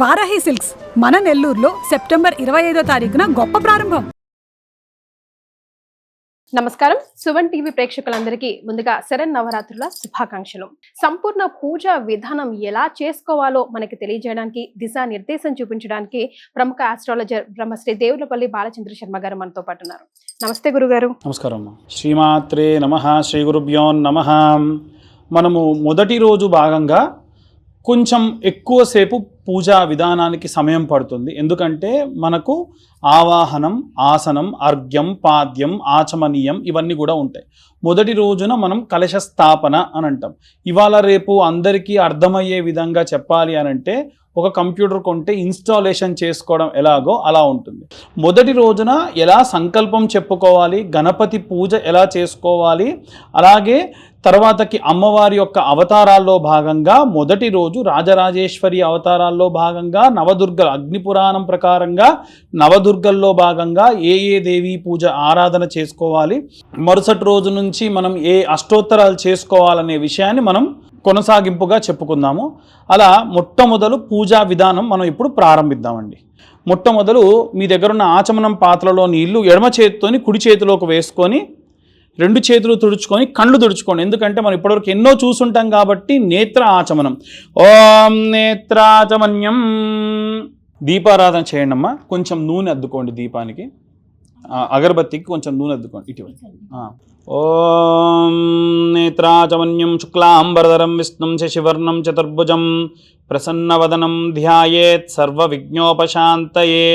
Varahi silks మన నెల్లూరులో September ఇరవై ఐదో తారీఖున గొప్ప ప్రారంభం. నమస్కారం. సువన్ టీవీ ప్రేక్షకులందరికీ ముందుగా శరణ్ నవరాత్రుల శుభాకాంక్షలు. సంపూర్ణ పూజ విధానం ఎలా చేసుకోవాలో మనకి తెలియజేయడానికి దిశానిర్దేశం చూపించడానికి ప్రముఖ ఆస్ట్రాలజర్ బ్రహ్మశ్రీ దేవులపల్లి బాలచంద్ర శర్మ గారు మనతో పాటు ఉన్నారు. నమస్తే గురుగారు. నమస్కారం శ్రీమాత్రే నమ. శ్రీ గురుభ్యో నమ. మనము మొదటి రోజు భాగంగా కొంచెం ఎక్కువసేపు పూజా విధానానికి సమయం పడుతుంది. ఎందుకంటే మనకు ఆవాహనం ఆసనం అర్ఘ్యం పాద్యం ఆచమనీయం ఇవన్నీ కూడా ఉంటాయి. మొదటి రోజున మనం కలశ స్థాపన అని అంటాం. ఇవాళ రేపు అందరికీ అర్థమయ్యే విధంగా చెప్పాలి అని అంటే ఒక కంప్యూటర్ కొంటే ఇన్స్టాలేషన్ చేసుకోవడం ఎలాగో అలా ఉంటుంది. మొదటి రోజున ఎలా సంకల్పం చెప్పుకోవాలి గణపతి పూజ ఎలా చేసుకోవాలి అలాగే తర్వాతకి అమ్మవారి యొక్క అవతారాల్లో భాగంగా మొదటి రోజు రాజరాజేశ్వరి అవతారాల్లో భాగంగా నవదుర్గ అగ్నిపురాణం ప్రకారంగా నవదుర్గల్లో భాగంగా ఏ ఏ దేవీ పూజ ఆరాధన చేసుకోవాలి మరుసటి రోజు నుంచి మనం ఏ అష్టోత్తరాలు చేసుకోవాలనే విషయాన్ని మనం కొనసాగింపుగా చెప్పుకుందాము. అలా మొట్టమొదలు పూజా విధానం మనం ఇప్పుడు ప్రారంభిద్దామండి. మొట్టమొదలు మీ దగ్గర ఉన్న ఆచమనం పాత్రలో నీళ్ళు ఎడమ చేతితోని కుడి చేతిలోకి వేసుకొని రెండు చేతులు తుడుచుకొని కళ్ళు తుడుచుకోండి. ఎందుకంటే మనం ఇప్పటివరకు ఎన్నో చూసుంటాం కాబట్టి నేత్ర ఆచమనం. ఓం నేత్రాచమన్యం. దీపారాధన చేయండి అమ్మా కొంచెం నూనె అద్దుకోండి దీపానికి. అగరబత్తికి కొంచెం నూనె అద్దుకోండి ఇటీవల. ఓం నేత్రాచమన్యం శుక్లాంబరధరం విష్ణుం శశివర్ణం చతుర్భుజం ప్రసన్నవదనం ధ్యాయేత్ సర్వవిఘ్నోపశాంతయే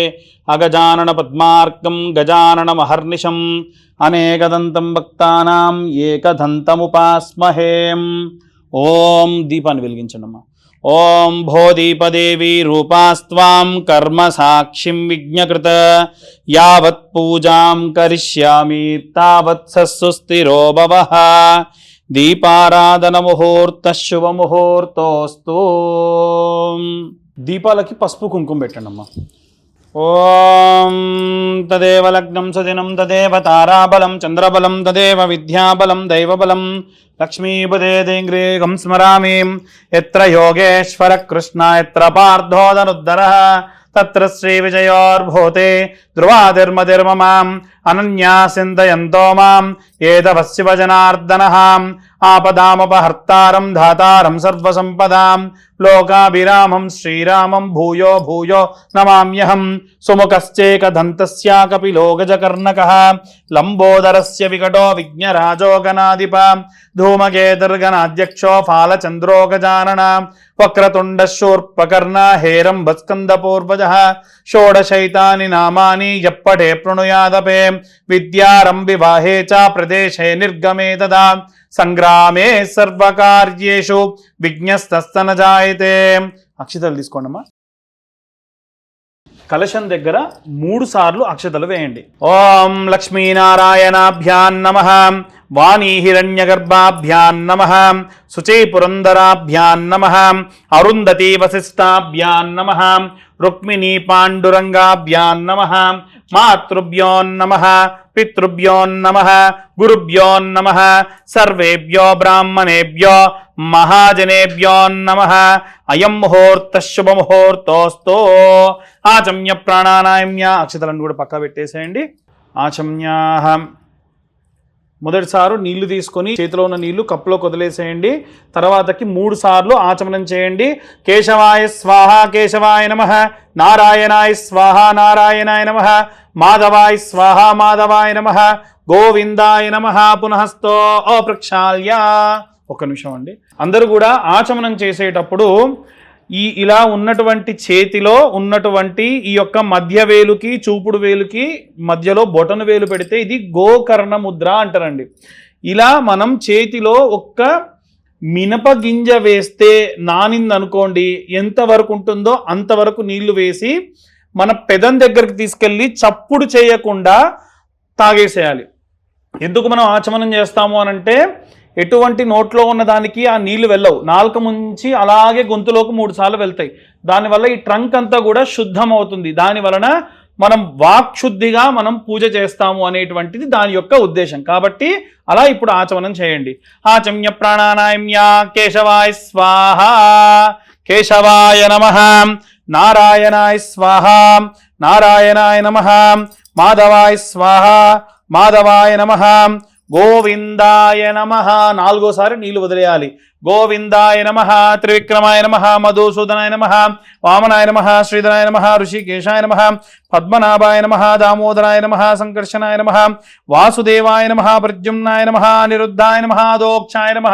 అగజానన పద్మార్కం గజాననమహర్నిశం అనేకదంతం భక్తానాం ఏకదంతముపాస్మహేం. ఓం దీపాన్ని వెలిగించండి అమ్మా ఓం భోదీపదేవి రూపాస్వాం కర్మ సాక్షిం విజ్ఞకృత. యావత్ పూజాం కరిష్యామి తావత్ సస్సుస్థిరో భవ. దీపారాధన ముహూర్త శుభముహూర్తోస్తు దీపాలకి పసుపు కుంకుమ పెట్టండి అమ్మా ఓం తదేవ లగ్నం సుదినం తదేవ తారాబలం చంద్రబలం తదేవ విద్యాబలం దైవబలం లక్ష్మీపదేంగ్రేగం స్మరామి. ఎత్ర యోగేశ్వర కృష్ణ ఎత్ర పార్థోదనుద్ధర. తత్ర శ్రీ విజయోర్భూతే ధ్రువాదిర్మదిర్మమాం. అనన్యా చింతయంతో మాం. ఏదవశివ జనార్దన ఆపదామపహర్తారం ధాతారం సర్వసంపదాం. లోకాభిరామం శ్రీరామం భూయో భూయో నమామ్యహం. సుముఖశ్చేకదంతస్య కపిలో గజకర్ణకः లంబోదరస్య వికటో విఘ్నరాజోగనాధిప. గణాధిప ధూమకేతుర్గణాధ్యక్షో ఫాలచంద్రో గజానన వక్రతుండ శూర్పకర్ణ హేరం భస్కందపూర్వజ షోడశైతాని నామాని ఎప్పటే ప్రణుయాదపే. విద్యారం వివాహే చ ప్రదేశే నిర్గమే తదా. సంగ్రామే సర్వకార్యేషు. విఘ్నస్తన జాయితే అక్షతలు తీసుకోండమ్మా. కలశం దగ్గర మూడు సార్లు అక్షతలు వేయండి. ఓం లక్ష్మీనారాయణాభ్యాన్ నమ. వాణీ హిరణ్యగర్భాభ్యాన్ నమ. శుచై పురందరాభ్యాన్ నమ. అరుంధతి వశిష్టాభ్యాన్ నమ. రుక్మిణీ పాండురంగాభ్యాన్ నమ. మాతృభ్యోన్నమ పితృభ్యోన్నమ గురుభ్యోన్నమ సర్వేభ్యో బ్రాహ్మణేభ్యో మహాజనేభ్యోన్నమ అయం ముహూర్త శుభముహూర్తోస్తో ఆచమ్య ప్రాణానాయమ్య అక్షతలను కూడా పక్క పెట్టేసేయండి. ఆచమ్యాహం. మొదటిసారు నీళ్ళు తీసుకొని చేతిలో ఉన్న నీళ్ళు కప్పులో వదిలేసేయండి తర్వాతకి మూడు సార్లు ఆచమనం చేయండి. కేశవాయ స్వాహ కేశవాయ నమ. నారాయణాయ స్వాహ నారాయణాయ నమ. మాధవాయ స్వాహ మాధవాయ నమ. గోవిందాయ నమ. పునఃస్తో అప్రక్షాల్య. ఒక నిమిషం అండి. అందరూ కూడా ఆచమనం చేసేటప్పుడు ఈ ఇలా ఉన్నటువంటి చేతిలో ఉన్నటువంటి ఈ యొక్క మధ్య వేలుకి చూపుడు వేలుకి మధ్యలో బొటను వేలు పెడితే ఇది గోకర్ణ ముద్ర అంటారండి. ఇలా మనం చేతిలో ఒక్క మినప గింజ వేస్తే నానింది అనుకోండి ఎంతవరకు ఉంటుందో అంతవరకు నీళ్ళు వేసి మన పెదం దగ్గరికి తీసుకెళ్ళి చప్పుడు చేయకుండా తాగేసేయాలి. ఎందుకు మనం ఆచమనం చేస్తాము అనంటే ఎటువంటి నోట్లో ఉన్న దానికి ఆ నీళ్ళు వెళ్ళవు. నాలుక ముంచి అలాగే గొంతులోకి మూడు సార్లు వెళ్తాయి. దానివల్ల ఈ ట్రంక్ అంతా కూడా శుద్ధం అవుతుంది దాని వలన మనం వాక్శుద్ధిగా మనం పూజ చేస్తాము అనేటువంటిది దాని యొక్క ఉద్దేశం. కాబట్టి అలా ఇప్పుడు ఆచమనం చేయండి. ఆచమ్య ప్రాణానాయమ్య కేశవాయ స్వాహ. కేశవాయ నమ. నారాయణాయ స్వాహ. నారాయణాయ నమ. మాధవాయ స్వాహ. మాధవాయ నమ. గోవిందాయ నమ. నాలుగోసారి నీళ్ళు వదిలేయాలి. గోవిందాయ నమ త్రివిక్రమాయ నమ మధుసూదనాయ నమ వామనాయ నమ శ్రీధరాయ నమ ఋషికేశాయ నమ పద్మనాభాయ నమ దామోదరాయ నమ సంకర్షణాయ నమ వాసుదేవాయ నమ ప్రద్యుమ్నాయ నమ నిరుద్ధాయ నమ దోక్షాయ నమ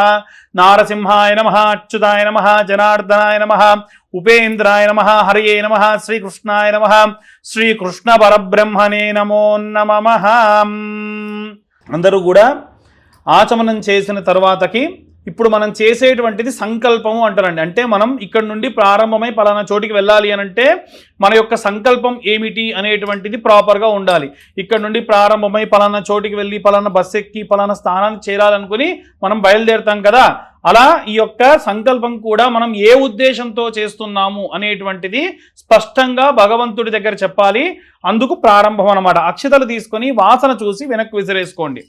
నారసింహాయ నమ అచ్యుతాయ నమ జనార్దనాయ నమ ఉపేంద్రాయ నమ హరియే నమ శ్రీకృష్ణాయ నమ శ్రీకృష్ణ పరబ్రహ్మణే నమో నమ. అందరూ కూడా ఆచమనం చేసిన తర్వాతకి ఇప్పుడు మనం చేసేటువంటిది సంకల్పము అంటారండి. అంటే మనం ఇక్కడ నుండి ప్రారంభమై పలానా చోటికి వెళ్ళాలి అని అంటే మన యొక్క సంకల్పం ఏమిటి అనేటువంటిది ప్రాపర్గా ఉండాలి. ఇక్కడ నుండి ప్రారంభమై పలానా చోటికి వెళ్ళి పలానా బస్ ఎక్కి పలానా స్థానానికి చేరాలనుకుని మనం బయలుదేరుతాం కదా. అలా ఈ యొక్క సంకల్పం కూడా మనం ఏ ఉద్దేశంతో చేస్తున్నాము అనేటువంటిది స్పష్టంగా భగవంతుడి దగ్గర చెప్పాలి. అందుకు ప్రారంభం అన్నమాట. అక్షతలు తీసుకొని వాసన చూసి వెనక్కి విసిరేసుకోండి.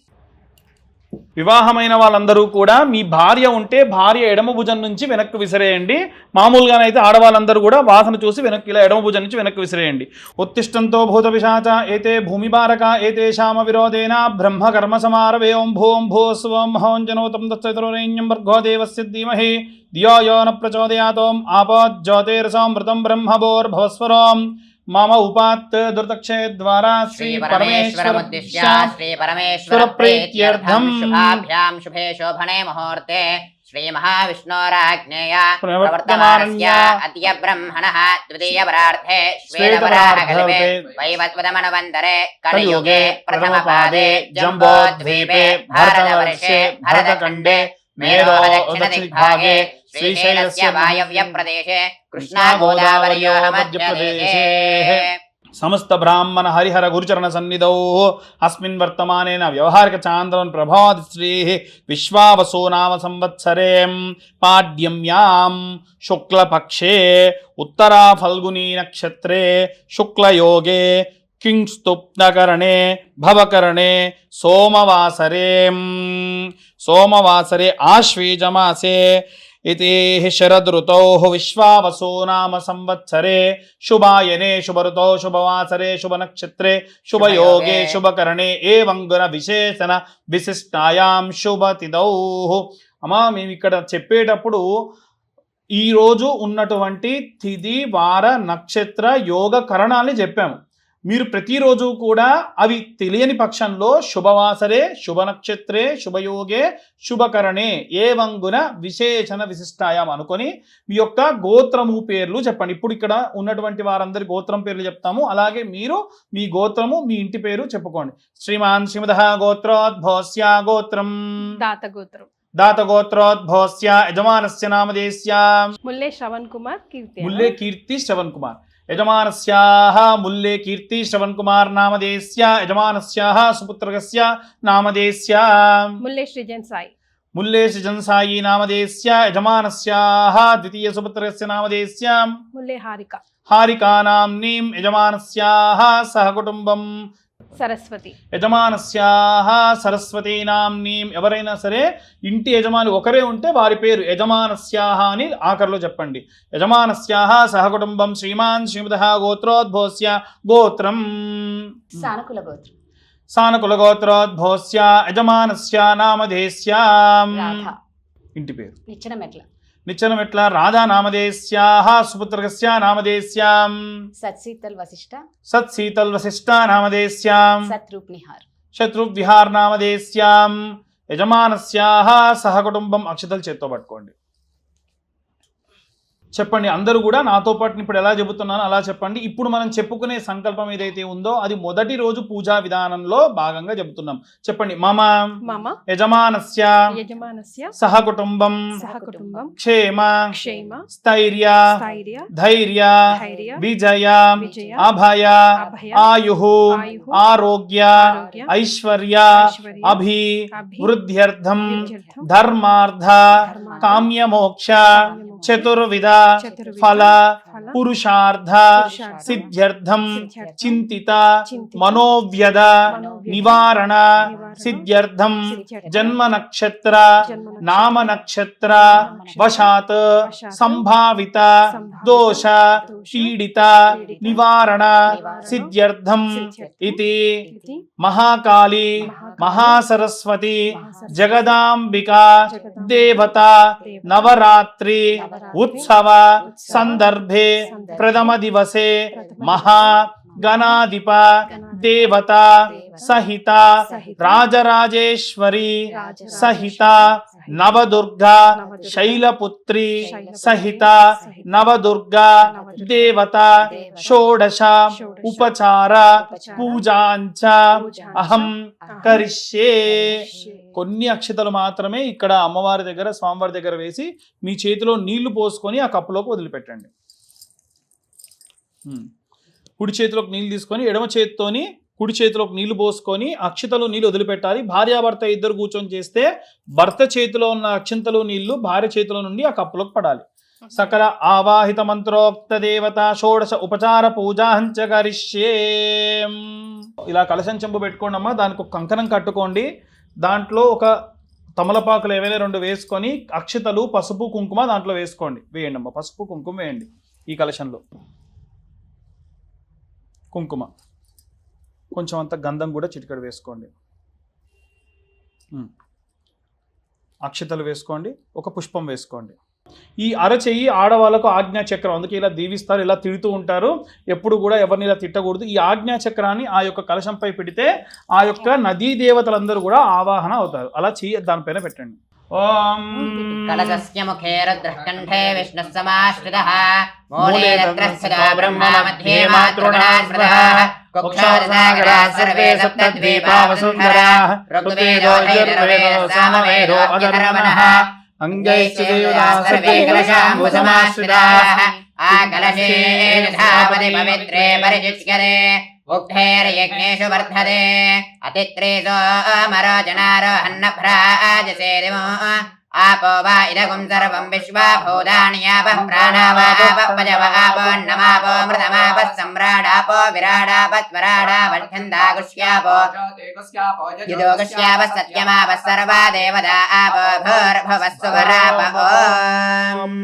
వివాహమైన వాళ్ళందరూ కూడా మీ భార్య ఉంటే భార్య ఎడమ భుజం నుంచి వెనక్కి విసిరేయండి. మామూలుగానైతే ఆడవాళ్ళందరూ కూడా వాసన చూసి వెనక్కి ఇలా ఎడమ భుజం నుంచి వెనక్కి విసిరేయండి. ఉత్తిష్టంతో భూత పిశాచ ఏతే భూమిపారక ఏతేషామ విరోధేన బ్రహ్మ కర్మ సమారవే ఓం భూం భూ స్వం హోంజనోతం దత్తైతరురేణ్యం భర్గో దేవస్య ధీమహి ధియో యో న ప్రచోదయాతోం ఆపోజ్యోతిరసామృతం బ్రహ్మభోర్భవస్వరం. मम उपात्त दुर्दक्षेद्वारा श्री परमेश्वरमुद्दिश्य श्री परमेश्वर प्रीत्यर्थम शुभाभ्याम शुभे शोभने मुहूर्ते श्री महाविष्णोराज्ञेय प्रवर्तमानस्य अद्य ब्रह्मणः द्वितीय श्वेतपराहकल्पे वैवस्वतमनवन्तरे कलयुगे प्रथमपादे जम्बोद्वीपे भारतवर्षे भरतखण्डे भरतखण्डे मेरो मेरो दक्षिणदिग्भागे दक्षिणदिग्भागे श्रीशैलस्य श्रीशैलस्य वायव्यप्रदेशे कृष्णागोदावरयोः कृष्णागोदावरयोः मध्यप्रदेशे मध्यप्रदेशे సమస్త బ్రాహ్మణ హరిహర గురుచరణ సన్నిధౌ అస్మిన్ వర్తమానేన వ్యవహారిక చాంద్రవన్ ప్రభావతి శ్రీ విశ్వావసో నామ సంవత్సరే పాడ్యమ్యాం శుక్లపక్షే ఉత్తరా ఫల్గునీ నక్షత్రే శుక్లయోగే కింగ్స్తుప్నకరణే భవకరణే సోమవాసరే సోమవాసరే ఆశ్వీజమాసే ఇది శరదృతౌ విశ్వావసూ నామ సంవత్సరే శుభాయనే శుభరుతో శుభవాసరే శుభనక్షత్రే శుభయోగే శుభకరణే ఏ వంగున విశేషణ విశిష్టాయాం శుభతిదౌ అమ్మా మేము ఇక్కడ చెప్పేటప్పుడు ఈరోజు ఉన్నటువంటి తిది వార నక్షత్ర యోగ కరణాలని చెప్పాము. మీరు ప్రతిరోజు కూడా అవి తెలియని పక్షంలో శుభవాసరే శుభ నక్షత్రే శుభయోగే శుభకరణే ఏ వంగున విశేషణ విశిష్టాయం అనుకొని మీ యొక్క గోత్రము పేర్లు చెప్పండి. ఇప్పుడు ఇక్కడ ఉన్నటువంటి వారందరి గోత్రం పేర్లు చెప్తాము. అలాగే మీరు మీ గోత్రము మీ ఇంటి పేరు చెప్పుకోండి. శ్రీమాన్ శ్రీమద గోత్రోద్భోస్య గోత్రం. దాత గోత్రం. దాత గోత్రోద్భోస్య యజమానస్య నామదేస్య ముల్లే శ్రవణ్ కుమార్ కీర్తి ముల్లే కీర్తి శ్రవణ్ కుమార్. యజమానస్యాः ముల్లే కీర్తి శ్రవణ్ కుమార్ నామదేస్య యజమానస్యాः సుపుత్రకస్య నామదేస్య ముల్లే సృజన్ సాయి. ముల్లే సృజన్ సాయి నామదేస్య యజమానస్యాः ద్వితీయ సుపుత్రకస్య నామదేస్య ముల్లే హారిక. హారికానామ్నీం యజమానస్యాः సహ కుటుంబం సరస్వతి. యజమానస్యాహ సరస్వతీనాంనీం ఎవరైనా సరే ఇంటి యజమాని ఒకరే ఉంటే వారి పేరు యజమానస్యాహ అని ఆఖరిలో చెప్పండి. యజమానస్యాహ సహకుటుంబం శ్రీమాన్ శ్రీమద గోత్రోద్భోస్య గోత్రం. సానుకూల గోత్రం. సానుకుల గోత్రోద్భోస్య యజమానస్య నామధేస్య. ఇంటి పేరు. నిచ్చెన మెట్ల. నిచ్చనం ఎట్లా? రాధా నామధేస్యాహ సుపుత్రకస్య నామధేస్యాం. సత్సీతల్ వశిష్ట. సత్ శీతల్ వశిష్ట నామధేస్యాం. సత్రూప్ నిహార్. నామదేశ్యాం యజమానస్యాహ సహకుటుంబం అక్షతలు చేత్తో పట్టుకోండి. చెప్పండి అందరూ కూడా నాతో పాటు ఇప్పుడు ఎలా చెబుతున్నానో అలా చెప్పండి. ఇప్పుడు మనం చెప్పుకునే సంకల్పం ఏదైతే ఉందో అది మొదటి రోజు పూజా విధానంలో భాగంగా చెబుతున్నాం. చెప్పండి మమ యజమానస్య యజమానస్య సహకుటుంబం సహకుటుంబం క్షేమ క్షేమ స్థైర్య స్థైర్య ధైర్య ధైర్య విజయ విజయ అభయ ఆయు ఆరోగ్య ఐశ్వర్య అభి వృద్ధ్యర్థం ధర్మార్థ కామ్యమోక్ష चतुर्विधा फल पुरुषार्थ सिद्ध्यर्थम चिंतिता मनोव्यद निवारण सिद्ध्यर्थम जन्म नक्षत्र नाम नक्षत्र वशात संभाविता दोष पीड़िता निवारण सिद्ध्यर्थम इति महाकाली। నక్షత్ర నామ నక్షత్ర నక్షత్ర వశాత్ వశాత్ సంభావిత సంభావిత దోష దోష పీడిత పీడిత నివారణ నివారణ నవదుర్గా శైలపుత్రి సహిత నవదుర్గా దేవత షోడశ ఉపచార పూజాంచ అహం కరిష్యే. కొన్ని అక్షతలు మాత్రమే ఇక్కడ అమ్మవారి దగ్గర స్వామివారి దగ్గర వేసి మీ చేతిలో నీళ్ళు పోసుకొని ఆ కప్పులోకి వదిలిపెట్టండి. కుడి చేతిలోకి నీళ్ళు తీసుకొని ఎడమ చేతితోని కుడి చేతిలోకి నీళ్ళు పోసుకొని అక్షతలు నీళ్ళు వదిలిపెట్టాలి. భార్యాభర్త ఇద్దరు కూర్చొని చేస్తే భర్త చేతిలో ఉన్న అక్షంతలు నీళ్ళు భార్య చేతిలో నుండి ఆ కప్పులోకి పడాలి. సకల ఆవాహిత మంత్రోక్త దేవత షోడశ ఉపచార పూజాహంచ కరిష్యే. ఇలా కలశం చెంబు పెట్టుకోండి అమ్మా. దానికి ఒక కంకణం కట్టుకోండి. దాంట్లో ఒక తమలపాకులు ఏవైనా రెండు వేసుకొని అక్షతలు పసుపు కుంకుమ దాంట్లో వేసుకోండి. వేయండి అమ్మా. పసుపు కుంకుమ వేయండి ఈ కలశంలో. కుంకుమ. కొంచెం అంత గంధం కూడా చిటికెడు వేసుకోండి. అక్షతలు వేసుకోండి ఒక పుష్పం వేసుకోండి. ఈ అరచెయ్యి ఆడవాళ్ళకు ఆజ్ఞా చక్రం అందుకే ఇలా దీవిస్తారు ఇలా తిడుతూ ఉంటారు. ఎప్పుడు కూడా ఎవరిని ఇలా తిట్టకూడదు. ఈ ఆజ్ఞా చక్రాన్ని ఆ యొక్క కలశంపై పెడితే ఆ యొక్క నదీ దేవతలందరూ కూడా ఆవాహన అవుతారు. అలా చెయ్యి దానిపైన పెట్టండి. ఓం. కలశస్య ముఖే రుద్రకంఠే విష్ణుః సమాశ్రితః మూలే రత్నస్సదా బ్రహ్మ మధ్యే మాతృణాశ్రితః కుక్షాదసాగరా సర్వే సప్తద్వీపా వసుంధరా ఋతువేదో హైరవే సామవేదో అగరవనః అంగైశ్చేయుదా సర్వే కలశాంబుసమాశ్రితాః ఆ కలశే పవిత్రే పరిచిత్కరే धापति पवित्रे परिचिच्यते उक्थैर्यज्ञेषु वर्धते अतित्रेसो अमरोजनारोहन्नभ्राजसे दिवो आपो वा इदगुं सर्वं विश्वा भूतान्यापः प्राणावापजवापोन्नमापो मृतमापः सम्राडापो विराडापत्वराडापच्छन्दागुष्यापो युदोगुष्यापः सत्यमापः सर्वा देवता आपो भूर्भुवस्सुवराप ॐ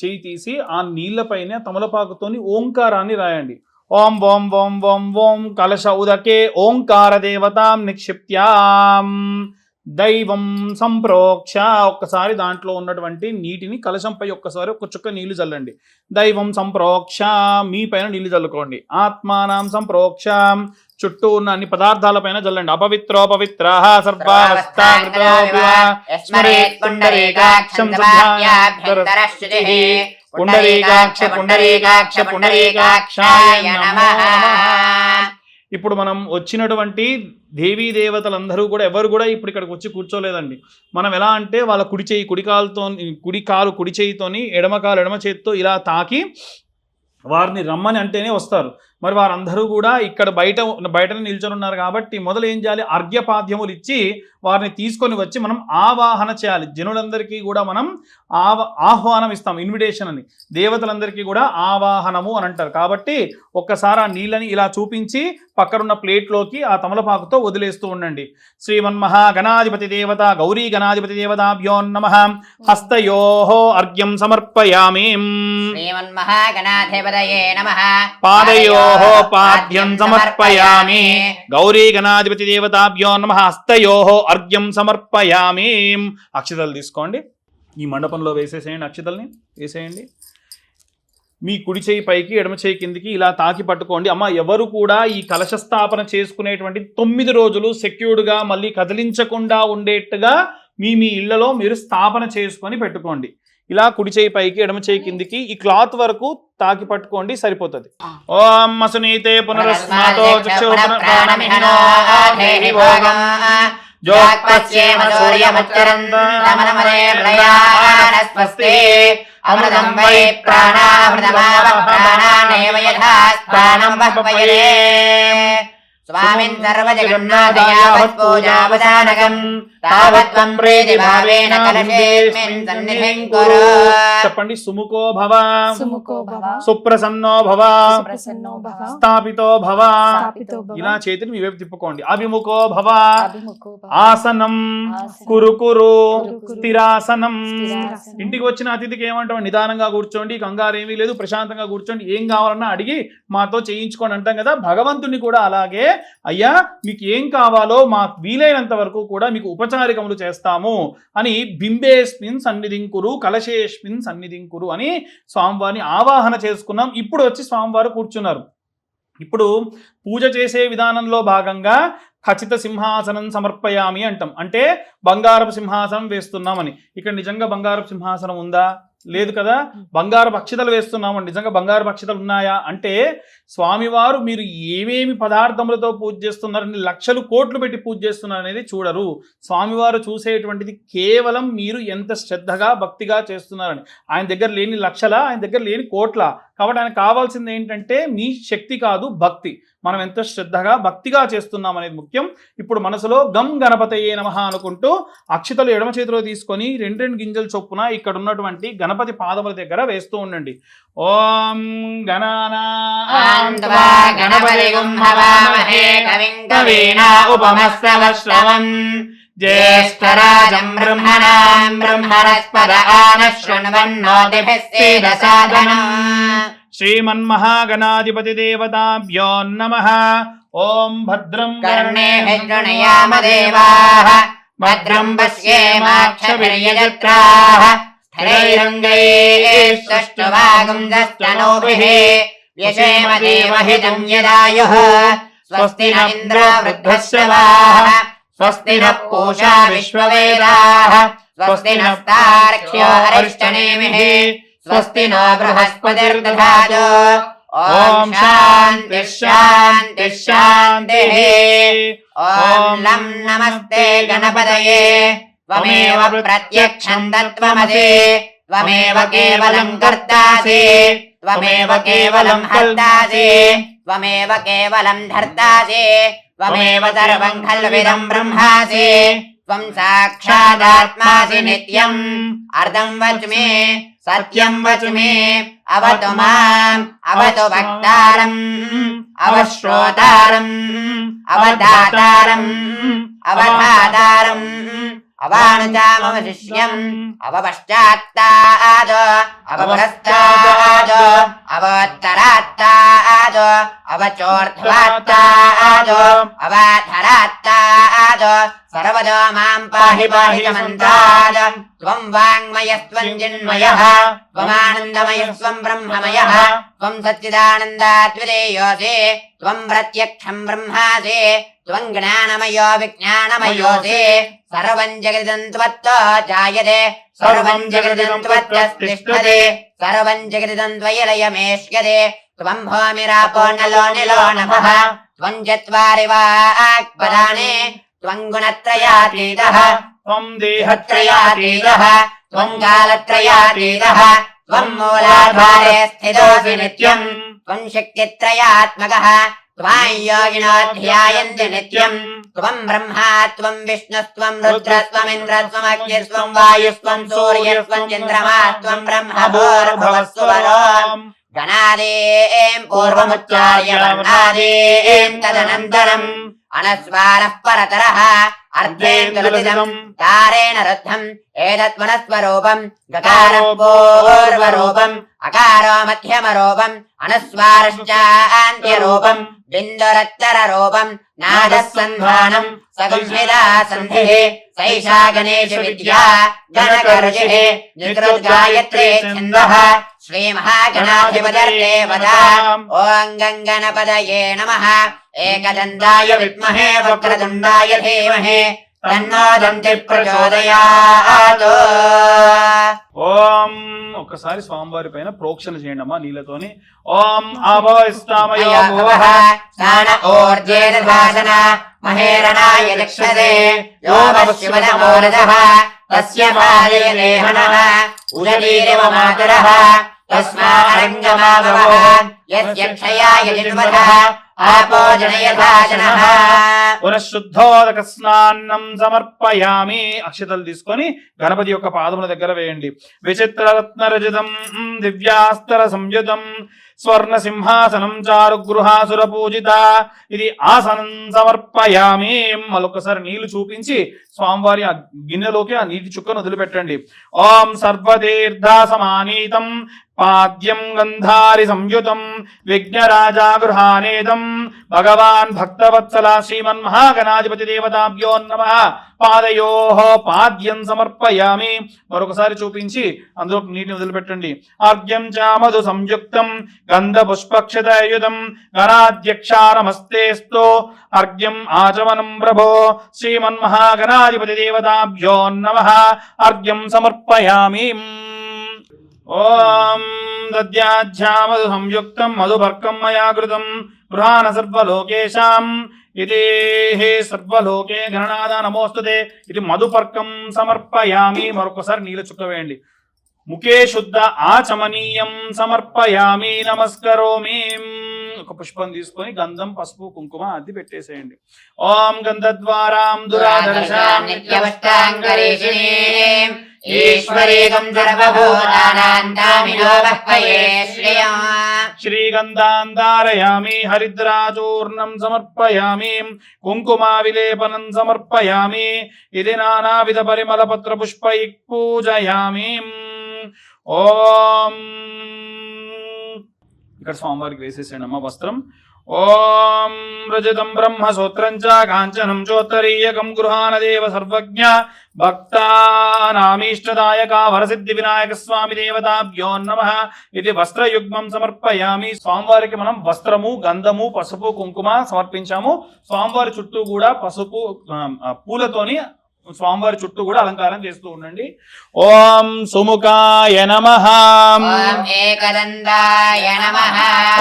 చేయి తీసి ఆ నీళ్లపైన తమలపాకుతోని ఓంకారాన్ని రాయండి ఓం ఓం ఓం ఓం ఓం కలశ ఉదకే ఓంకార దేవతాం నిక్షిప్త్యాం. దైవం సంప్రోక్ష. ఒక్కసారి దాంట్లో ఉన్నటువంటి నీటిని కలశంపై ఒక్కసారి ఒక చుక్క నీళ్ళు చల్లండి. దైవం సంప్రోక్ష. మీ పైన నీళ్ళు చల్లుకోండి. ఆత్మానం సంప్రోక్ష. చుట్టూ ఉన్న అన్ని పదార్థాలపైన చల్లండి. అపవిత్రోపవిత్ర యస్మరేత్ పుండరీకాక్షం సమాప్యాభ్యంతరశ్రుతిః పుండరీకాక్ష పుండరీకాక్ష పుండరీకాక్షాయ నమః. ఇప్పుడు మనం వచ్చినటువంటి దేవీ దేవతలందరూ కూడా ఎవరు కూడా ఇప్పుడు ఇక్కడికి వచ్చి కూర్చోలేదండి. మనం ఎలా అంటే వాళ్ళ కుడి చేయి కుడి కాలుతో కుడి కాలు కుడి చేయితోని ఎడమ కాలు ఎడమ చేతితో ఇలా తాకి వారిని రమ్మని అంటేనే వస్తారు. మరి వారందరూ కూడా ఇక్కడ బయట బయటనే నిల్చొని ఉన్నారు కాబట్టి మొదలు ఏం చేయాలి? అర్ఘ్యపాద్యములు ఇచ్చి వారిని తీసుకొని వచ్చి మనం ఆవాహన చేయాలి. జనులందరికీ కూడా మనం ఆవ ఆహ్వానం ఇస్తాం ఇన్విటేషన్ అని. దేవతలందరికీ కూడా ఆవాహనము అని అంటారు. కాబట్టి ఒక్కసారి ఆ నీళ్ళని ఇలా చూపించి పక్కనున్న ప్లేట్లోకి ఆ తమలపాకుతో వదిలేస్తూ ఉండండి. శ్రీమన్మహా గణాధిపతి దేవత గౌరీ గణాధిపతి దేవతాభ్యో నమ. హస్తయో అర్ఘ్యం సమర్పయామి. పాదయో పాద్యం సమర్పయామి గౌరీ గణాధిపతి దేవతాభ్యో నమ హస్తయో అర్ఘ్యం సమర్పయామి అక్షతలు తీసుకోండి। ఈ మండపంలో వేసేసేయండి అక్షతల్ని వేసేయండి। మీ కుడి చేయి పైకి ఎడమ చేయి కిందికి ఇలా తాకి పట్టుకోండి. అమ్మ ఎవరు కూడా ఈ కలశ స్థాపన చేసుకునేటువంటి తొమ్మిది రోజులు సెక్యూర్డ్గా మళ్ళీ కదిలించకుండా ఉండేట్టుగా మీ మీ ఇళ్ళలో మీరు స్థాపన చేసుకొని పెట్టుకోండి. ఇలా కుడి చేయి పైకి ఎడమ చేయి కిందికి ఈ క్లాత్ వరకు తాకి పట్టుకోండి సరిపోతుంది. ఓం అసునీతే పునరస్మాతో అమృతం వై ప్రాణామృతమావ యథా బహ్వయే స్వామిన్ సర్వజగన్నాథయావత్ చెప్పండి సుముఖో భవ సుప్రసన్నో భవ స్థాపితో భవ స్థాపితో భవ ఇలా చేతిని మీ వైపు తిప్పుకోండి. అభిముఖో భవ ఆసనం. కురు కురు. స్థిరాసనం. ఇంటికి వచ్చిన అతిథికి ఏమంటాం నిదానంగా కూర్చోండి. కంగారు ఏమీ లేదు. ప్రశాంతంగా కూర్చోండి. ఏం కావాలన్నా అడిగి మాతో చేయించుకోండి అంటాం కదా. భగవంతుని కూడా అలాగే అయ్యా మీకు ఏం కావాలో మా వీలైనంత వరకు కూడా మీకు ఉపచారికములు చేస్తాము అని బింబేస్మిన్ సన్నిధింకురు కలశేస్మిన్ సన్నిధింకురు అని స్వామివారిని ఆవాహన చేసుకున్నాం. ఇప్పుడు వచ్చి స్వామివారు కూర్చున్నారు. ఇప్పుడు పూజ చేసే విధానంలో భాగంగా ఖచ్చిత సింహాసనం సమర్పయామి అంటాం. అంటే బంగారపు సింహాసనం వేస్తున్నామని. ఇక్కడ నిజంగా బంగారపు సింహాసనం ఉందా? లేదు కదా? బంగారపు అక్షతలు వేస్తున్నామని. నిజంగా బంగారపు అక్షతలు ఉన్నాయా? అంటే స్వామివారు మీరు ఏమేమి పదార్థములతో పూజ చేస్తున్నారని లక్షలు కోట్లు పెట్టి పూజ చేస్తున్నారు అనేది చూడరు. స్వామివారు చూసేటువంటిది కేవలం మీరు ఎంత శ్రద్ధగా భక్తిగా చేస్తున్నారని. ఆయన దగ్గర లేని లక్షల ఆయన దగ్గర లేని కోట్ల. కాబట్టి ఆయన కావాల్సింది ఏంటంటే మీ శక్తి కాదు భక్తి. మనం ఎంత శ్రద్ధగా భక్తిగా చేస్తున్నాం అనేది ముఖ్యం. ఇప్పుడు మనసులో గం గణపతయే నమ అనుకుంటూ అక్షతలు ఎడమ చేతిలో తీసుకొని రెండు రెండు గింజలు చొప్పున ఇక్కడ ఉన్నటువంటి గణపతి పాదముల దగ్గర వేస్తూ ఉండండి. ఓం గణానా ॐ त्वा गणपतिगुम् हवामहे कविम् कवीना उपमस्रवश्रवम् ज्येष्ठराजम् ब्रह्मणाम् ब्रह्मणस्पद आनः शृण्वन्नोतिभिः सीदसाधनम् श्रीमन्महागणाधिपतिदेवताभ्यो नमः ॐ भद्रम् कर्णे देवाः भद्रम् पश्येमाक्षभिर्यजत्राः स्थलैरङ्गैः षष्ठभागम् दस्तनोभिः व्यशेम देवहितम् यदायुः स्वस्ति न इन्द्रो वृद्धश्रवाः स्वस्ति नः पूषा विश्ववेदाः स्वस्ति नस्तार्क्ष्यो अरिष्टनेमिः स्वस्ति नो बृहस्पतिर्दधातु ॐ शान्तिः शान्तिः शान्तिः ॐ लं नमस्ते गणपतये त्वमेव प्रत्यक्षम् तत्त्वमसि त्वमेव केवलम् कर्तासि त्वमेव केवलम् हर्तासि त्वमेव केवलम् धर्तासि त्वमेव सर्वम् खल्विदम् ब्रह्मासि त्वम् साक्षादात्मासि नित्यम् अर्धम् वच्मि सत्यम् वच्मि अवतु माम् अवतु वक्तारम् अवश्रोतारम् अवधातारम् अवधातारम् अवानुजामवशिष्यम् अवपश्चात्ताद अवपुरस्ताद అవోత్తరాత్తాదో అవచోర్ధ్వాత్తాదో అవాధరాత్తాదో సర్వదో మాం పాహి పాహి మంతాద త్వం వాంగ్మయస్త్వం జిన్మయః త్వమానందమయస్త్వం బ్రహ్మమయః త్వం సచ్చిదానందాద్విరేయోసి త్వం ప్రత్యక్షం బ్రహ్మాసి త్వం జ్ఞానమయో విజ్ఞానమయోసి సర్వం జగదంత్వత్తో జాయతే సర్వం జగదంత్వత్తిష్టతే सर्वम् जगदिदम् त्वयलयमेष्यते त्वम् भूमिरापो नलो निलो नभः त्वम् चत्वारि वाक्पदानि त्वम् गुणत्रयातीतः त्वं देहत्रयातीतः त्वम् कालत्रयातीतः त्वम् मूलाधारे स्थितोऽसि नित्यम् त्वम् शक्तित्रयात्मकः त्वाम् योगिनो ध्यायन्ति नित्यम् त्वम् ब्रह्मा त्वम् विष्णुस्त्वम् रुद्रस्त्वमिन्द्रस्त्वमग्निस्त्वम् वायुस्त्वम् सूर्यस्त्वम् चन्द्रमा त्वम् ब्रह्म भूर्भुवस्वरो गणादेम् पूर्वमुच्चार्य वर्णादेम् तदनन्तरम् अनस्वारः परतरः अर्धेन्दुलतिदम् तारेण रुद्धम् एतद्वनस्वरूपम् गकारम् पूर्वरूपम् अकारो मध्यमरूपम् अनुस्वारश्चान्त्यरूपम् बिन्दुरत्तररूपम् नादः सन्धानम् सगंहिता सन्धिः सैषा गणेशविद्या गणकर्षिः निकृद्गायत्रे छन्दः श्रीमहागणाधिपतर्ते वदा ॐ गङ्गणपदये नमः एकदन्ताय विद्महे वक्रतुण्डाय धीमहि तन्नो दन्ति प्रचोदयात् ఓం ఒక్కసారి స్వామివారి పైన ప్రోక్షణ చేయండి అమ్మా నీళ్ళతోని. ఓం ఆభవిస్తామయో పునఃశుద్ధోదక సమర్పయామి అక్షతలు తీసుకొని గణపతి యొక్క పాదముల దగ్గర వేయండి. విచిత్ర రత్నరజితం దివ్యాస్తర సంయుతం స్వర్ణ సింహాసనం చారు గృహాసుర పూజిత. ఇది ఆసనం సమర్పయామి. మరొకసారి నీళ్ళు చూపించి స్వామివారి ఆ గిన్నెలోకి ఆ నీటి చుక్కను వదిలిపెట్టండి. ఓం సర్వతీర్థ సమానీతం పాద్యం గంధారి సంయుతం విఘ్నరాజా గృహానేదం భగవాన్ భక్తవత్సల శ్రీమన్ మహాగణాధిపతి దేవతాభ్యో నమ పాదయో పాద్యం సమర్పయామి మరొకసారి చూపించి అందులో నీటిని వదిలిపెట్టండి. ఆర్గ్యం చామధు సంయుక్తం గంధ పుష్పక్షతయుధం గణాధ్యక్షారమస్తేస్తో అర్ఘ్యం ఆచమనం ప్రభో శ్రీమన్ మహాగణాధిపతి దేవతాభ్యో నమ. అర్ఘ్యం సమర్పయామి. ఓం దద్యాధ్యామధు సంయుక్తం మధుపర్కం మయా కృతం గృహాన సర్వలోకేశాం ఇది హే సర్వలోకే గణనాద నమోస్తుతే ఇది మధుపర్కం సమర్పయామి. మరొకసారి నీళ్ళు చుక్కవేయండి ముఖే శుద్ధ ఆచమనీయం సమర్పయామి. నమస్కరోమి. ఒక పుష్పం తీసుకొని గంధం పసుపు కుంకుమ అది పెట్టేసేయండి. ఓం గంధద్వారాం దురాదర్శాం. నిత్యవష్టాంగరీషిణీం ఈశ్వరీకం సర్వభూతానాంతామినో బహ్వయే శ్రియం శ్రీగంధాంధారయామి హరిద్రాచూర్ణం సమర్పయామి కుంకుమా విలేపనం సమర్పయామి ఇది నానావిధ పరిమళ పత్ర పుష్పై పూజయామి ఓం ఇక్కడ స్వామివారికి వేసేసాడు అమ్మ వస్త్రం ఓం రజతం బ్రహ్మ సూత్రం చ కాంచనం చోత్తరీయకం గృహానదేవ సర్వజ్ఞ భక్తానామీష్టదాయక వరసిద్ధి వినాయక స్వామి దేవతాభ్యో నమ ఇది వస్త్రయుగ్మం సమర్పయామి. స్వామివారికి మనం వస్త్రము గంధము పసుపు కుంకుమ సమర్పించాము. స్వామివారి చుట్టూ కూడా పసుపు పూలతోని స్వామివారి చుట్టూ కూడా అలంకారం చేస్తూ ఉండండి. ఓం సుముఖాయ నమ.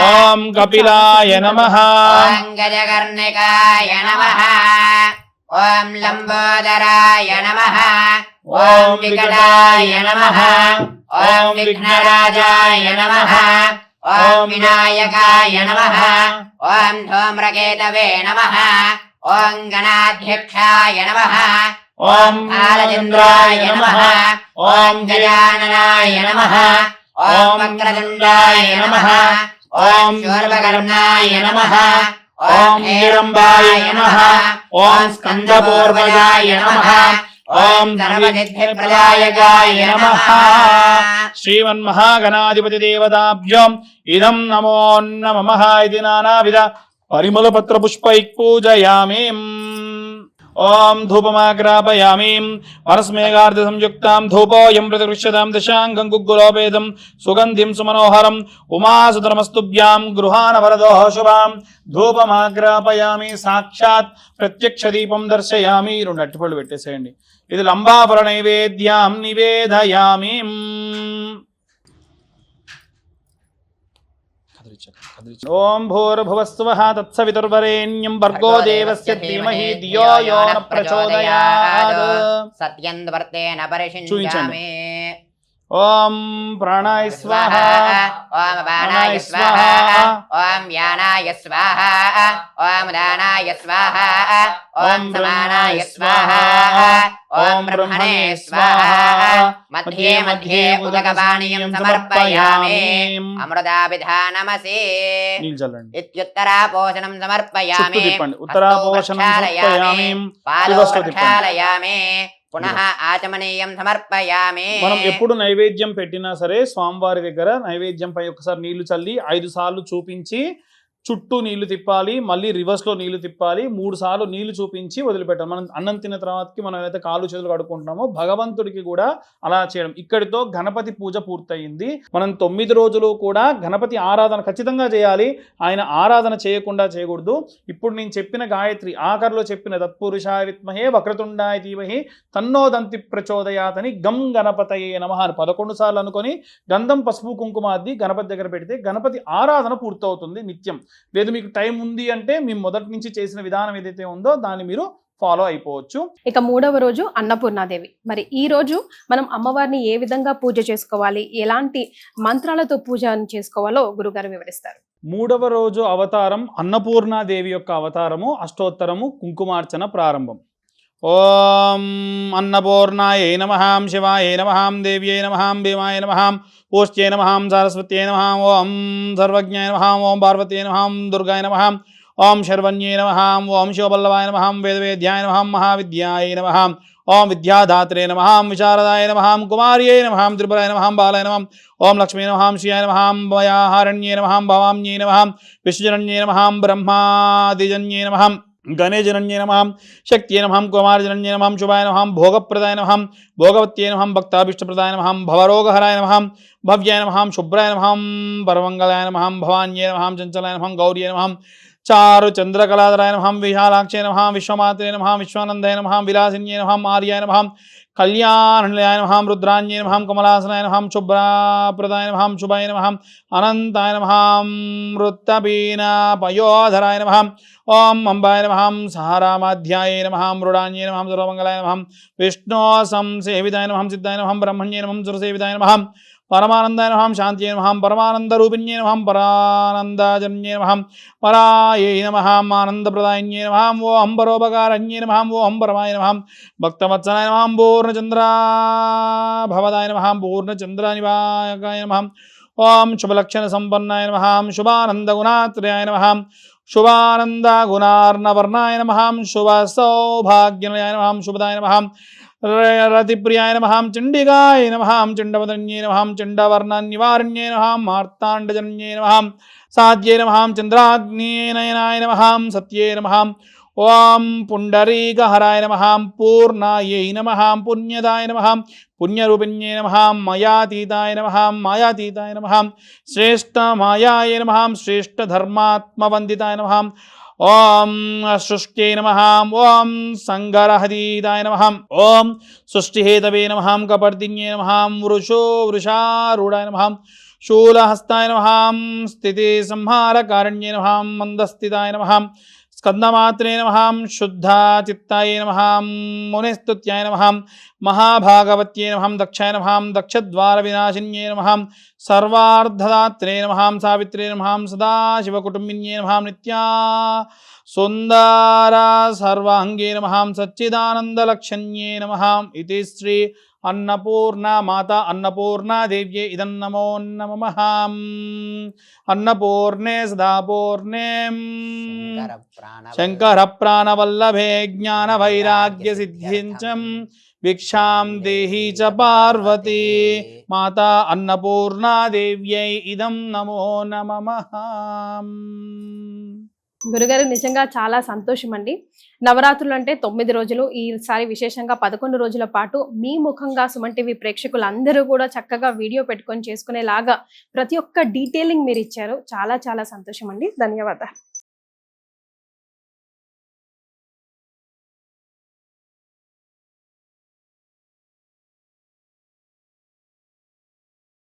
ఓం కపిలాయ నమ. గజకర్ణికాయ నమః. ఓం లంబోదరాయ నమః. ఓం వికటాయ నమః. ఓం విఘ్నరాజాయ నమః. ఓం వినాయకాయ నమః. ఓం ధూమ్రకేతవే నమః. ఓం గణాధ్యక్షాయ నమః. ఓం కాలచంద్రాయ నమః. ఓం గజాననాయ నమః. ఓం వక్రతుండాయ నమః. ఓం శూర్పకర్ణాయ నమః. ఓం హిరంబాయ నమః. ఓం స్కందపూర్వజాయ నమః. ఓం సర్వసిద్ధిప్రదాయకాయ నమః. శ్రీమన్మహాగణాధిపతి దేవతాభ్యం ఇదం నమో నమ. ఇది నానావిధ పరిమళ పత్ర పుష్పై పూజయామి. ఓం ధూపమాగ్రాపయామీం పరస్మేఘార్ధ సంయుక్తాం ధూపోయం ప్రతిగృష్యతాం దశాంగం గుగ్గులోపేదం సుగంధిం సుమనోహరం ఉమాసుతరమస్తుభ్యాం గృహాన వరదో శుభాం ధూపమాగ్రాపయామి సాక్షాత్ ప్రత్యక్ష దీపం దర్శయామి రెండు అట్టిపళ్ళు పెట్టేసేయండి। ఇది లంబాఫల నైవేద్యాం నివేదయామి। ఓం భూర్భువస్వ తత్సవితుర్వరేణ్యం భర్గో దేవస్య ధీమహి ధియో యో న ప్రచోదయాత్. సత్యం వర్తేన చూపించండి. ఓం ప్రాణాయ స్వాహ. ఓం బాణాయ స్వాహ. ఓం వ్యానాయ స్వాహ. ఓం దానాయ స్వాహ. ఓం సమానాయ స్వాహ. ఓం బ్రహ్మణే స్వాహ. మధ్యే మధ్యే ఉదకపానీయం సమర్పయామి. అమృతాభిధానమసి. నీళ్ళు చల్లండి. ఇత్యుత్తరా పోషణం చుట్టూ సమర్పయామి. పునః ఆచమనీయం సమర్పయామి. మనం ఎప్పుడు నైవేద్యం పెట్టినా సరే స్వామివారి దగ్గర నైవేద్యం పై ఒకసారి నీళ్ళు చల్లి ఐదు సార్లు చూపించి చుట్టూ నీళ్ళు తిప్పాలి మళ్ళీ రివర్స్లో నీళ్ళు తిప్పాలి మూడు సార్లు నీళ్ళు చూపించి వదిలిపెట్టాలి. మనం అన్నం తిన్న తర్వాతకి మనం ఏదైతే కాలు చేతులు కడుక్కుంటున్నామో భగవంతుడికి కూడా అలా చేయడం. ఇక్కడితో గణపతి పూజ పూర్తయింది. మనం తొమ్మిది రోజులు కూడా గణపతి ఆరాధన ఖచ్చితంగా చేయాలి. ఆయన ఆరాధన చేయకుండా చేయకూడదు. ఇప్పుడు నేను చెప్పిన గాయత్రి ఆఖరిలో చెప్పిన తత్పురుషాయ విత్మహే వక్రతుండాయ ధీమహి తన్నోదంతి ప్రచోదయాతని గం గణపతయే నమ అని పదకొండు సార్లు అనుకొని గంధం పసుపు కుంకుమ అద్ది గణపతి దగ్గర పెడితే గణపతి ఆరాధన పూర్తవుతుంది నిత్యం. లేదు మీకు టైం ఉంది అంటే మీ మొదటి నుంచి చేసిన విధానం ఏదైతే ఉందో దాన్ని మీరు ఫాలో అయిపోవచ్చు. ఇక మూడవ రోజు అన్నపూర్ణాదేవి. మరి ఈ రోజు మనం అమ్మవారిని ఏ విధంగా పూజ చేసుకోవాలి? ఎలాంటి మంత్రాలతో పూజ చేసుకోవాలో గురుగారు వివరిస్తారు. మూడవ రోజు అవతారం అన్నపూర్ణాదేవి యొక్క అవతారము అష్టోత్తరము కుంకుమార్చన ప్రారంభం. ఓం అన్నపూర్ణాయ నమహాం శివాయ నమహాం దేవ్యై నమహాం భీమాయ నమహాం ఓష్ట్యై నమహాం సరస్వత్యై నమహాం ఓం సర్వజ్ఞాయ నమహాం ఓం పార్వత్యై నమహాం దుర్గాయ నమహాం ఓం శర్వణ్యై నమహాం ఓం శివబల్లవాయ నమహాం వేదవేద్యాయ నమహాం మహావిద్యాయ నమహాం ఓం విద్యాధాత్రే నమహాం విశారదాయ నమహాం కుమార్యై నమహాం త్రిపురాయ నమహాం బాలాయ నమహాం ఓం లక్ష్మీ నమహాం శ్రియాయ నమహాం భయాహారణ్యే నమహాం భవామ్యై నమహాం విష్ణుజనన్యే నమహాం బ్రహ్మాదిజన్యే నమహాం గణేజనన్యే నమహాం శక్తియే నమహాం కుమారజనన్యే నమహాం శుభాయ నమహాం భోగప్రదాయ నమహాం భోగవత్యే నమహాం భక్తాభిష్టప్రదాయ నమహాం భవరోగహరాయ నమహాం భవ్యాయ నమహాం శుభ్రాయ నమహాం పరమంగళాయ నమహాం భవాన్యే నమహాం చంచలాయ నమహాం గౌర్యే నమహాం చారు చంద్రకళాధరాయ నమహాం విశాలాక్షయ నమహాం విశ్వమాత్రే నమహాం విశ్వానందాయ నమహాం విలాసిన్యే నమహాం ఆర్యాయ నమహాం కళ్యాణనిలయాయ నమహాం రుద్రాన్యే నమహాం కమలాసనాయ నమహాం శుభ్రాప్రదాయ నమహాం శుభాయ నమహాం అనంతాయ నమహాం వృత్తపీనా పయోధరాయ నమహాం ఓం అంబాయ నమహాం సహారామాధ్యాయ నమహాం మృడాన్యే నమహాం సర్వమంగళాయ నమహాం విష్ణో సంసేవితాయ నమహాం సిద్ధాయ నమహాం బ్రహ్మణ్యే నమహాం సురసేవితాయ నమహాం పరమానందాయ నమహాం శాంత్యే నమహాం పరమానందరూపిణ్యే నమహాం పరానందాజన్యే నమహాం పరాయే నమహాం ఆనందప్రదాయన్యే నమహాం ఓ అంబరోపకారణ్యే నమహాం ఓ అంబరమాయ నమహాం భక్తవత్సనాయ నమహాం పూర్ణచంద్రా భవదాయ నమహాం పూర్ణచంద్రానివాయకాయ నమహాం ఓం శుభలక్షణ సంపన్నాయ నమహాం శుభానందగుణాత్రయాయ నమహాం శుభానంద గుణార్ణవర్ణాయ నమహాం శుభ సౌభాగ్యనయాయ నమహాం శుభదాయ నమహాం రతిప్రియాయ నమహాం చండికాయ నమహాం చండవదన్యే నమహాం చండవర్ణనివారణ్యే నమహాం మార్తాండజన్యే నమహాం సాధ్యే నమహాం చంద్రాగ్నేనయనాయ నమహాం సత్యే నమహాం ఓం పుండరీకహరాయ నమహాం పూర్ణాయై నమహాం పుణ్యదాయ నమహాం పుణ్యరూపిణ్యే నమహాం మయాతీతాయ నమహాం మాయాతీతాయ నమహాం శ్రేష్టమాయాయ నమహాం శ్రేష్టధర్మాత్మవందితాయ నమహాం ఓం సృష్ట్యై నమ. ఓం సంగరహదీదాయ నమ. ఓం సృష్టిహేతవే నమ. కపర్దిన్యే నమ. వృషో వృషారుడాయ నమ. శూలహస్తాయ నమ. స్థితి సంహారకారణ్యే నమ. మందస్థితాయ నమ. నమహాం స్కందమాత్రే నమహాం శుద్ధాచిత్తాయ నమహాం మునిస్తుత్యాయ నమహాం మహాభాగవత్యే నమహాం దక్షాయ నమహాం దక్షద్వారవినాశిన్యే నమహాం సర్వార్ధదాత్రే నమహాం సావిత్రే నమహాం సదాశివకుటుంబిన్యే నమహాం నిత్యా సుందర సర్వాంగే నమహాం సచ్చిదానందలక్షణ్యే నమహాం ఇది శ్రీ అన్నపూర్ణ మాత అన్నపూర్ణ దేవ్యే ఇదం నమో నమహాం అన్నపూర్ణే సదాపూర్ణే. శంకర ప్రాణ శంకర ప్రాణవల్లభే జ్ఞాన వైరాగ్య సిద్ధించం భిక్షాం దేహి చ పార్వతీ. మాతా అన్నపూర్ణాదేవ్యై ఇదం నమో నమః. గురుగారు నిజంగా చాలా సంతోషం అండి నవరాత్రులు అంటే తొమ్మిది రోజులు ఈసారి విశేషంగా పదకొండు రోజుల పాటు మీ ముఖంగా సుమన్ టీవీ ప్రేక్షకులందరూ కూడా చక్కగా వీడియో పెట్టుకొని చేసుకునేలాగా ప్రతి ఒక్క డీటెయిలింగ్ మీరు ఇచ్చారు. చాలా చాలా సంతోషం అండి ధన్యవాదాలు.